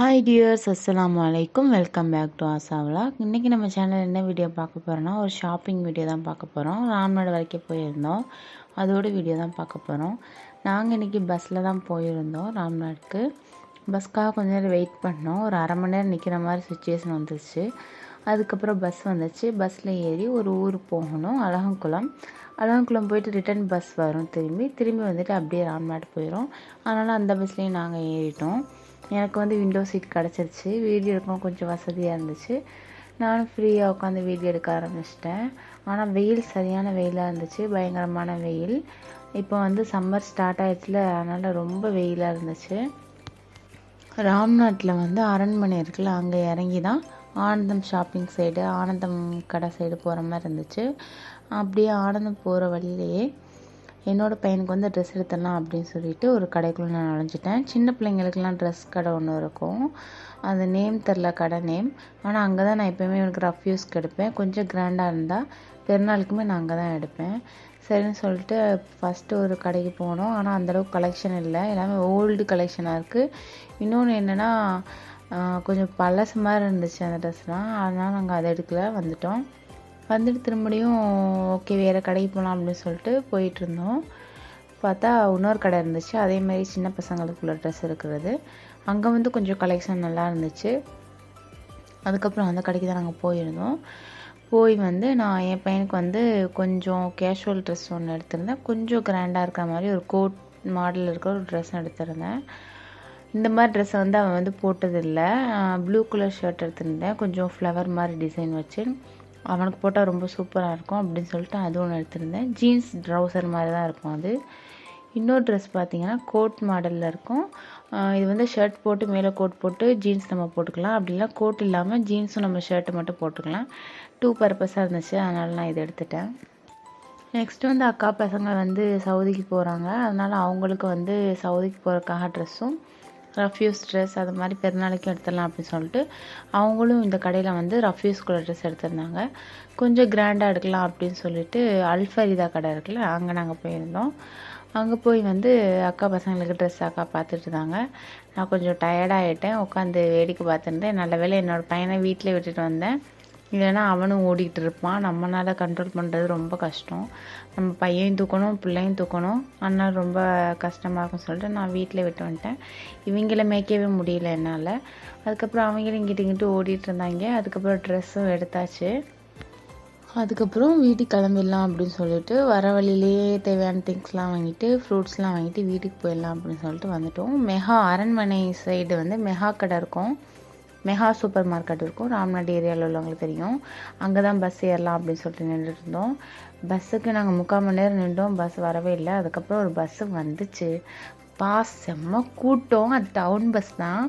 Hi tears அஸ்லாம் வலைக்கும் welcome back to ஆசாவலா இன்றைக்கி நம்ம சேனல் என்ன வீடியோ பார்க்க போகிறோன்னா ஒரு ஷாப்பிங் வீடியோ தான் பார்க்க போகிறோம் ராம்நாடு வரைக்கும் போயிருந்தோம். அதோட வீடியோ தான் பார்க்க போகிறோம் நாங்கள் இன்றைக்கி பஸ்ஸில் தான் போயிருந்தோம் ராம்நாடுக்கு. பஸ்க்காக கொஞ்ச நேரம் வெயிட் பண்ணோம். ஒரு அரை மணி நேரம் நிற்கிற மாதிரி சுச்சுவேஷன் வந்துச்சு அதுக்கப்புறம் பஸ் வந்துச்சு. பஸ்ஸில் ஏறி ஒரு ஊர் போகணும். அழகங்குளம் அழகங்குளம் போயிட்டு ரிட்டன் பஸ் வரும் திரும்பி. திரும்பி வந்துட்டு அப்படியே ராம்நாடு போயிடும் அதனால் அந்த பஸ்லேயும் நாங்கள் ஏறிட்டோம். எனக்கு வந்து விண்டோ சீட் கிடச்சிருச்சு. வீடியோ எடுக்கவும் கொஞ்சம் வசதியாக இருந்துச்சு. நானும் ஃப்ரீயாக உட்காந்து வீடியோ எடுக்க ஆரம்பிச்சிட்டேன். ஆனால் வெயில் சரியான வெயிலாக இருந்துச்சு. பயங்கரமான வெயில். இப்போ வந்து சம்மர் ஸ்டார்ட் ஆயிடுச்சுல அதனால் ரொம்ப வெயிலாக இருந்துச்சு. ராம்நாட்டில் வந்து அரண்மனை இருக்குல்ல அங்கே இறங்கி தான் ஆனந்தம் ஷாப்பிங் சைடு ஆனந்தம் கடை சைடு போகிற மாதிரி இருந்துச்சு. அப்படியே ஆனந்தம் போகிற வழியிலேயே என்னோடய பையனுக்கு வந்து ட்ரெஸ் எடுத்துடலாம் அப்படின்னு சொல்லிட்டு ஒரு கடைக்குள்ளே நான் நுழைஞ்சிட்டேன். சின்ன பிள்ளைங்களுக்கெல்லாம் ட்ரெஸ் கடை ஒன்று இருக்கும். அந்த நேம் தெரில கடை நேம் ஆனால் அங்கே தான் நான் எப்போயுமே எனக்கு ரஃப் யூஸ்க்கு எடுப்பேன். கொஞ்சம் கிராண்டாக இருந்தால் பெருநாளுக்குமே நான் அங்கே தான் எடுப்பேன். சரின்னு சொல்லிட்டு ஃபஸ்ட்டு ஒரு கடைக்கு போனோம். ஆனால் அந்தளவுக்கு கலெக்ஷன் இல்லை. எல்லாமே ஓல்டு கலெக்ஷனாக இருக்குது இன்னொன்று என்னென்னா கொஞ்சம் பழசு மாதிரி இருந்துச்சு அந்த ட்ரெஸ்லாம் அதனால் நாங்கள் அதை எடுக்கல வந்துட்டோம். வந்துட்டு திரும்பியும் ஓகே வேறு கடைக்கு போகலாம் அப்படின்னு சொல்லிட்டு போயிட்டுருந்தோம். பார்த்தா இன்னொரு கடை இருந்துச்சு. அதே மாதிரி சின்ன பசங்களுக்குள்ள ட்ரெஸ் இருக்கிறது. அங்கே வந்து கொஞ்சம் கலெக்ஷன் நல்லா இருந்துச்சு. அதுக்கப்புறம் அந்த கடைக்கு தான் நாங்கள் போயிருந்தோம். போய் வந்து நான் என் பையனுக்கு வந்து கொஞ்சம் கேஷுவல் ட்ரெஸ் ஒன்று எடுத்திருந்தேன். கொஞ்சம் கிராண்டாக இருக்கிற மாதிரி ஒரு கோட் மாடல் இருக்கிற ஒரு ட்ரெஸ் எடுத்திருந்தேன். இந்த மாதிரி ட்ரெஸ்ஸை வந்து அவன் வந்து போட்டதில்லை. ப்ளூ கலர் ஷர்ட் எடுத்திருந்தேன். கொஞ்சம் ஃப்ளவர் மாதிரி டிசைன் வச்சு. அவனுக்கு போட்டால் ரொம்ப சூப்பராக இருக்கும் அப்படின்னு சொல்லிட்டு அது ஒன்று எடுத்திருந்தேன். ஜீன்ஸ் ட்ரௌசர் மாதிரி தான் இருக்கும் அது. இன்னொரு ட்ரெஸ் பார்த்தீங்கன்னா கோட் மாடலில் இருக்கும். இது வந்து ஷர்ட் போட்டு மேலே கோட் போட்டு ஜீன்ஸ் நம்ம போட்டுக்கலாம். அப்படிலாம் கோட் இல்லாமல் ஜீன்ஸும் நம்ம ஷர்ட்டு மட்டும் போட்டுக்கலாம். டூ பர்பஸாக இருந்துச்சு. அதனால நான் இதை எடுத்துட்டேன். நெக்ஸ்ட் வந்து அக்கா பசங்க வந்து சவுதிக்கு போகிறாங்க அதனால் அவங்களுக்கு வந்து சவுதிக்கு போகிறதுக்காக ட்ரெஸ்ஸும் ரஃப்யூஸ் ட்ரெஸ் அது மாதிரி பெருநாளைக்கும் எடுத்துடலாம் அப்படின்னு சொல்லிட்டு அவங்களும் இந்த கடையில் வந்து ரஃப்யூஸ்குள்ள ட்ரெஸ் எடுத்திருந்தாங்க. கொஞ்சம் கிராண்டாக எடுக்கலாம் அப்படின்னு சொல்லிட்டு அல்ஃபரிதா கடை இருக்குல்ல அங்கே நாங்கள் போயிருந்தோம். அங்கே போய் வந்து அக்கா பசங்களுக்கு ட்ரெஸ் அக்கா பார்த்துட்டு இருந்தாங்க. நான் கொஞ்சம் டயர்டாகிட்டேன் உட்காந்து வேடிக்கை பார்த்துருந்தேன் நல்ல வேலை என்னோடய பையனை வீட்டில் விட்டுட்டு வந்தேன். இல்லைன்னா அவனும் ஓடிக்கிட்டு இருப்பான். நம்மளால் கண்ட்ரோல் பண்ணுறது ரொம்ப கஷ்டம். நம்ம பையன் தூக்கணும் பிள்ளையும் தூக்கணும். அண்ணன் ரொம்ப கஷ்டமாக இருக்கும்னு சொல்லிட்டு நான் வீட்டில் விட்டு வந்துட்டேன். இவங்கள மேய்க்கவே முடியல என்னால். அதுக்கப்புறம் அவங்களும் இங்கிட்டு இங்கிட்டு ஓடிட்டு இருந்தாங்க. அதுக்கப்புறம் ட்ரெஸ்ஸும் எடுத்தாச்சு. அதுக்கப்புறம் வீட்டுக்கு கிளம்பிடலாம் அப்படின்னு சொல்லிட்டு வர வழியிலேயே தேவையான திங்ஸ்லாம் வாங்கிட்டு ஃப்ரூட்ஸ்லாம் வாங்கிட்டு வீட்டுக்கு போயிடலாம் அப்படின்னு சொல்லிட்டு வந்துட்டோம். மெகா அரண்மனை சைடு வந்து மெகா கடை இருக்கும். மெகா சூப்பர் மார்க்கெட் இருக்கும். ராம்நாடு ஏரியாவில் உள்ளவங்களுக்கு தெரியும். அங்கே தான் பஸ் ஏறலாம் அப்படின்னு சொல்லிட்டு நின்றுட்டு இருந்தோம். பஸ்ஸுக்கு நாங்கள் முக்கால் மணி நேரம் நின்றோம். பஸ் வரவே இல்லை. அதுக்கப்புறம் ஒரு பஸ்ஸு வந்துச்சு. பாஸ் செம்ம கூட்டம். அது டவுன் பஸ் தான்.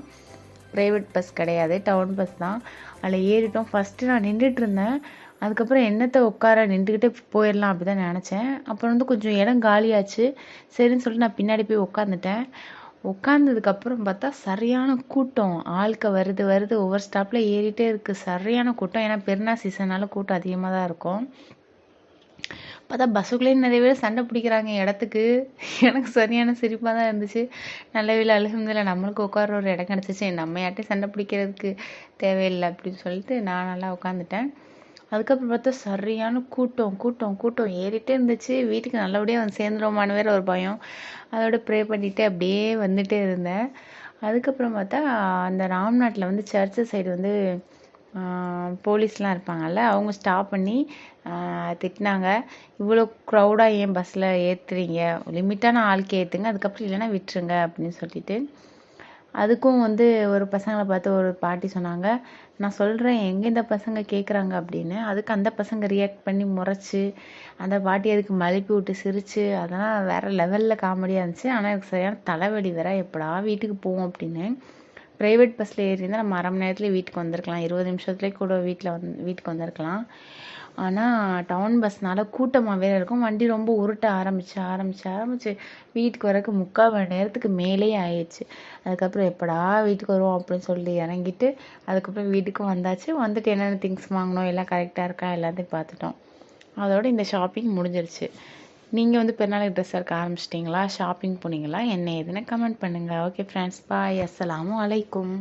ப்ரைவேட் பஸ் கிடையாது. டவுன் பஸ் தான். அதில் ஏறிட்டோம். ஃபஸ்ட்டு நான் நின்றுட்டு இருந்தேன். அதுக்கப்புறம் என்னத்தை உட்கார நின்றுக்கிட்டே போயிடலாம் அப்படி தான் நினச்சேன். அப்புறம் வந்து கொஞ்சம் இடம் காலியாச்சு. சரின்னு சொல்லிட்டு நான் பின்னாடி போய் உட்காந்துட்டேன் உட்காந்ததுக்கப்புறம் பார்த்தா சரியான கூட்டம். ஆள்க வருது வருது ஒவ்வொரு ஸ்டாப்பில் ஏறிட்டே இருக்குது சரியான கூட்டம். ஏன்னா பெருநா சீசனால கூட்டம் அதிகமாக தான் இருக்கும். பார்த்தா பஸ்ஸுக்குள்ளேயும் நிறைய பேர் சண்டை பிடிக்கிறாங்க இடத்துக்கு. எனக்கு சரியான சிரிப்பாக தான் இருந்துச்சு. நல்ல வேலை அழுகுந்தில்ல நம்மளுக்கு உட்கார ஒரு இடம் கிடச்சிச்சு. நம்ம யார்ட்டையும் சண்டை பிடிக்கிறதுக்கு தேவையில்லை அப்படின்னு சொல்லிட்டு நான் நல்லா உட்காந்துட்டேன் அதுக்கப்புறம் பார்த்தா சரியான கூட்டம் கூட்டம் கூட்டம். ஏறிட்டே இருந்துச்சு. வீட்டுக்கு நல்லபடியாக வந்து சேர்ந்துருவோமான்னு வேற ஒரு பயம். அதோட ப்ரே பண்ணிட்டு அப்படியே வந்துட்டே இருந்தேன். அதுக்கப்புறம் பார்த்தா அந்த ராம்நாட்டில் வந்து சர்ச்சு சைடு வந்து போலீஸ்லாம் இருப்பாங்கல்ல அவங்க ஸ்டாப் பண்ணி திட்டினாங்க. இவ்வளோ க்ரௌடாக ஏன் பஸ்ஸில் ஏற்றுறீங்க லிமிட்டான ஆளுக்கு ஏற்றுங்க அதுக்கப்புறம் இல்லைன்னா விட்டுருங்க அப்படின்னு சொல்லிட்டு. அதுக்கும் வந்து ஒரு பசங்களை பார்த்து ஒரு பாட்டி சொன்னாங்க நான் சொல்கிறேன் எங்கே இந்த பசங்க கேட்குறாங்க அப்படின்னு. அதுக்கு அந்த பசங்க ரியாக்ட் பண்ணி முறைச்சி அந்த பாட்டி அதுக்கு மழுப்பி விட்டு சிரித்து அதெல்லாம் வேறு லெவலில் காமெடியாக இருந்துச்சு. ஆனால் எனக்கு சரியான தலைவலி வேற. எப்படா வீட்டுக்கு போவோம் அப்படின்னு. ப்ரைவேட் பஸ்ஸில் ஏறியிருந்தால் நம்ம அரை மணி நேரத்துலேயே வீட்டுக்கு வந்திருக்கலாம். இருபது நிமிஷத்துலேயே கூட வீட்டில் வந்து வீட்டுக்கு வந்திருக்கலாம். ஆனால் டவுன் பஸ்னால் கூட்டமாக வேறு இருக்கும். வண்டி ரொம்ப உருட்ட ஆரம்பிச்சு ஆரம்பிச்சு ஆரம்பிச்சு வீட்டுக்கு வரக்கு முக்கால் மணி நேரத்துக்கு மேலே ஆயிடுச்சு. அதுக்கப்புறம் எப்படா வீட்டுக்கு வருவோம் அப்படின்னு சொல்லி இறங்கிட்டு அதுக்கப்புறம் வீட்டுக்கும் வந்தாச்சு. வந்துட்டு என்னென்ன திங்ஸ் வாங்கினோம் எல்லாம் கரெக்டாக இருக்கா எல்லாத்தையும் பார்த்துட்டோம். அதோட இந்த ஷாப்பிங் முடிஞ்சிருச்சு. நீங்கள் வந்து பெருநாளுக்கு ட்ரெஸ் எடுக்க ஆரம்பிச்சிட்டிங்களா? ஷாப்பிங் போனீங்களா? என்ன ஏதுன்னு கமெண்ட் பண்ணுங்கள் ஓகே ஃப்ரெண்ட்ஸ் பாய் அஸ்ஸலாமு அலைக்கும்